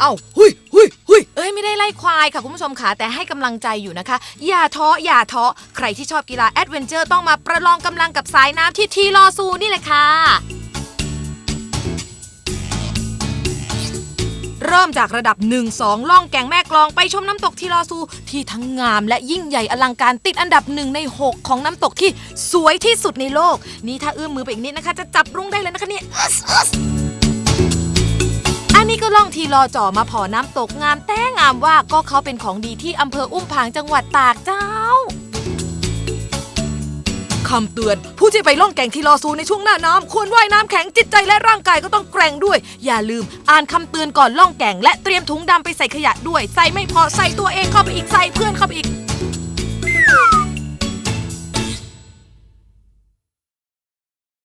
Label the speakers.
Speaker 1: เอ้าหุยหุยหุย
Speaker 2: เอ้ยไม่ได้ไล่ควายค่ะคุณผู้ชมค่ะแต่ให้กำลังใจอยู่นะคะ อย่าท้ออย่าท้อใครที่ชอบกีฬาแอดเวนเจอร์ต้องมาประลองกำลังกับสายน้ำที่ทีลอซูนี่แหละค่ะเริ่มจากระดับ 1 2 ล่องแก่งแม่กลองไปชมน้ำตกทีลอซูที่ทั้งงามและยิ่งใหญ่อลังการติดอันดับหนึ่งใน 6 ของน้ำตกที่สวยที่สุดในโลก นี่ถ้าเอื้อมมือไปอีกนิดนะคะ จะจับรุ้งได้เลยนะคะเนี่ยอันนี้ก็ ล่องทีรอจ่อมาพอน้ำตกงามแต่งามว่าก็เขาเป็นของดีที่อำเภออุ้มผางจังหวัดตากเจ้า
Speaker 1: คำเตือน ผู้ที่ไปล่องแก่งทีลอซูในช่วงหน้าน้ำควรว่ายน้ำแข็งจิตใจและร่างกายก็ต้องแกร่งด้วย อย่าลืมอ่านคำเตือนก่อนล่องแก่ง และเตรียมถุงดำไปใส่ขยะด้วย ใส่ไม่พอใส่ตัวเองเข้าไปอีกใส่เพื่อนเข้าไปอีก